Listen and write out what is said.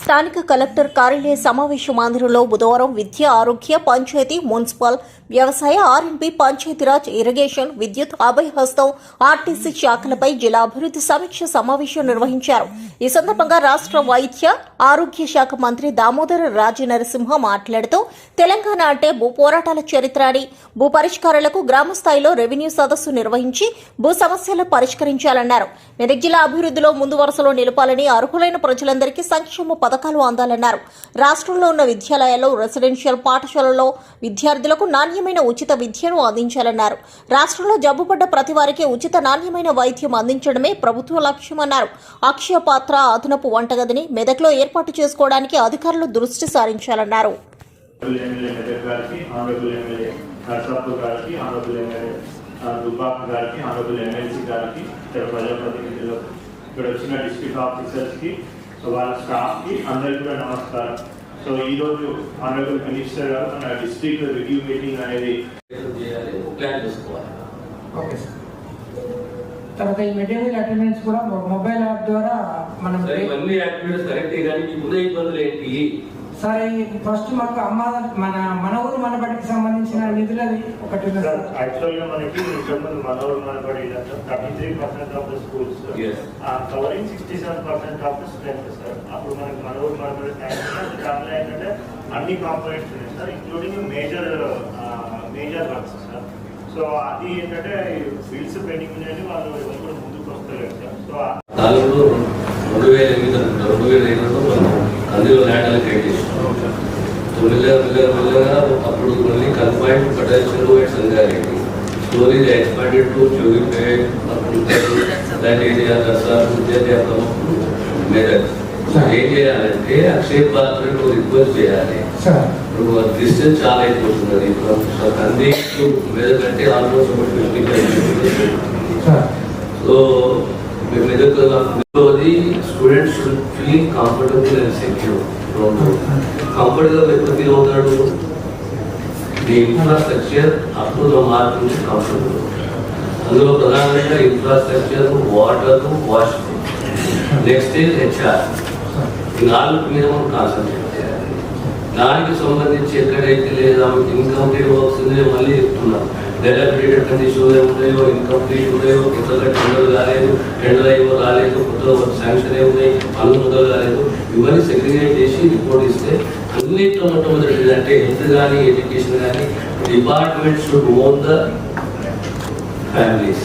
స్థానిక కలెక్టర్ కార్యాలయ సమావేశ మందిరంలో బుధవారం విద్య ఆరోగ్య పంచాయతీ మున్సిపల్ వ్యవసాయ ఆర్ఎండ్బి పంచాయతీరాజ్ ఇరిగేషన్ విద్యుత్ అభయ హస్తం ఆర్టీసీ శాఖలపై జిల్లా అభివృద్ధి సమీక్ష సమావేశం నిర్వహించారు. ఈ సందర్భంగా రాష్ట్ర వైద్య ఆరోగ్య శాఖ మంత్రి దామోదర రాజ నరసింహ మాట్లాడుతూ తెలంగాణ అంటే భూ పోరాటాల చరిత్ర అని భూ పరిష్కారాలకు గ్రామ స్థాయిలో రెవెన్యూ సదస్సు నిర్వహించి భూ సమస్యలు పరిష్కరించాలన్నారు. మెదక్ జిల్లా అభివృద్ధిలో ముందు వరుసలో నిలపాలని అర్హులైన ప్రజలందరికీ సంక్షేమ పథకాలు అందాలన్నారు. రాష్ట్రంలో ఉన్న విద్యాలయాల్లో రెసిడెన్షియల్ పాఠశాలల్లో విద్యార్థులకు నాణ్యమైన ఉచిత విద్యను అందించాలన్నారు. రాష్ట్రంలో జబ్బుపడ్డ ప్రతి వారికి ఉచిత నాణ్యమైన వైద్యం అందించడమే ప్రభుత్వ లక్ష్యమన్నారు. అక్షయ పాత్ర అదనపు వంటగదిని మెదక్లో ఏర్పాటు చేసుకోవడానికి అధికారులు దృష్టి సారించాలన్నారు. దుబ్బాక గారికి ఆనరబుల్ ఎమ్మెల్సీ గారికి ఇక్కడ ప్రజాప్రతినిధులకు ఇక్కడ వచ్చిన డిస్ట్రిక్ట్ ఆఫీసర్స్కి సో వాళ్ళ స్టాఫ్కి అందరికీ కూడా నమస్కారం. సో ఈరోజు ఆనరబుల్ మినిస్టర్ గారు మన డిస్ట్రిక్ట్ రివ్యూ మీటింగ్ అనేది ప్లాన్ చేసుకోవాలి. Okay sir. తర్వాత ఈ మెటీరియల్ అటెండెన్స్ కూడా మొబైల్ యాప్ ద్వారా మనం ఇవన్నీ యాక్టివిటీస్ కరెక్టే కానీ ఉన్న ఇబ్బందులు ఏంటి? సరే ఫస్ట్ మాకు అమ్మ మన మన ఊరు మన బడికి సంబంధించిన నిధులది ఒకటి సార్ యాక్చువల్గా మనకి ఇంతకుముందు Manooru Manabadi thirty three percent of the schools Yes. Covering sixty seven percent of the strength sir అప్పుడు మనకి మనోరు మనబడి దాంట్లో ఏంటంటే అన్ని కాంపోనెంట్స్ ఉన్నాయి sir including major major works sir so అది ఏంటంటే బిల్స్ పెండింగ్ ఉన్నాయని వాళ్ళు ఎవరు కూడా ముందుకు వస్తలేరు సార్ సో రెండు వేల ఎనిమిది రెండు వేల మనం అందులో ల్యాండ్ అలకేట్ చేసినాం మెల్లగా మెల్లగా మెల్లగా అప్పుడు మళ్ళీ కన్ఫైన్డ్ పటేల్ చెరువు and Sangareddy story expanded to Jogipet అప్పుడు దట్ ఏరియా దర్శనం విద్యార్థం మెదక్ ఏం చేయాలంటే అక్షయ పాత్రకు రిక్వెస్ట్ చేయాలి సార్ ఇప్పుడు డిస్టెన్స్ చాలా అయిపోతున్నది ఇప్పుడు కంది మెదక్ అంటే ఆల్మోస్ట్ ఒక ఫిఫ్టీ ఫైవ్ సార్ సో మేము మెదక్ది students should feel comfortable and secure comfortable ఎప్పుడు ఫీల్ అవుతాడు the infrastructure up to the mark నుంచి కంఫర్టబుల్ అందులో ప్రధానంగా infrastructure water wash next is HR ఈ నాలుగు మీద మనం కాన్సన్ట్రేట్ చేయాలి దానికి సంబంధించి ఎక్కడైతే లేదా ఇన్కంప్లీట్ వర్క్స్ ఉన్నాయో మళ్ళీ చెప్తున్నాం. డెవలప్మెంట్ కండిషన్ ఉన్నాయో ఇన్కంప్లీట్ ఉన్నాయో కొత్తగా టెండర్ కాలేదు టెండర్ అయ్యో రాలేదు కొత్తగా శాంక్షన్ అయి ఉన్నాయి పనులు మొదలు కాలేదు. ఇవన్నీ సెగ్రిగేట్ చేసి రిపోర్ట్ ఇస్తే అన్నింటిలో మొట్టమొదటి అంటే హెల్త్ కానీ ఎడ్యుకేషన్ కానీ department should own the families